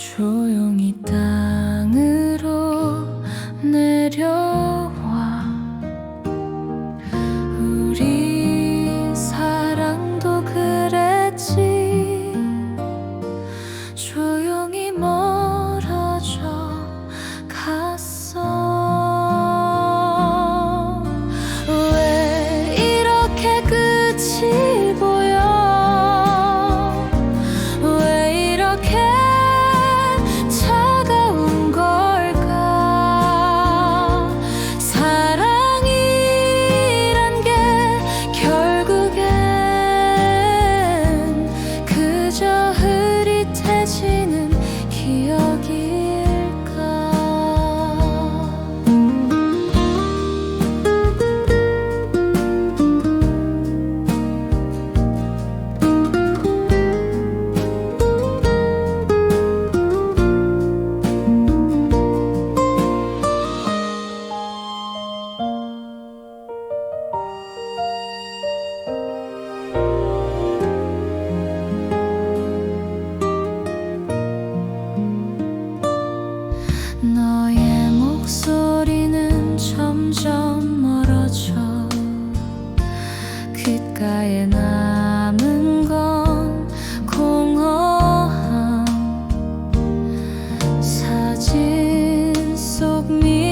조용히 땅으로 내려와. 우리 사랑도 그랬지.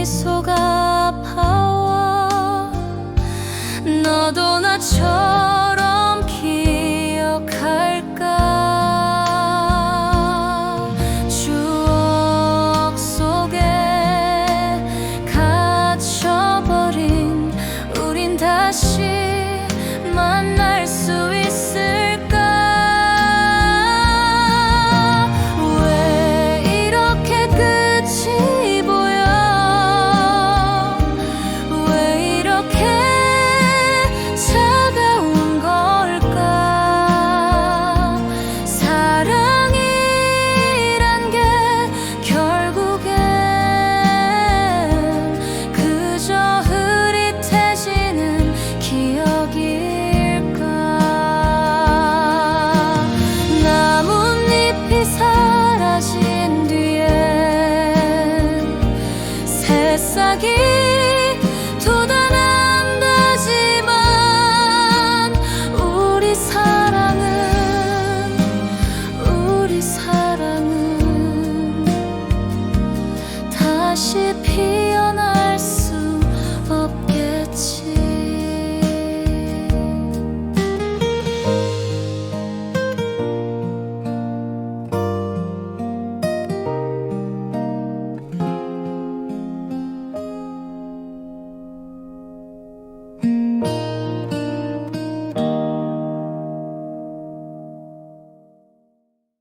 そが 새싹이 돋아난다지만 우리 사랑은 우리 사랑은 다시 피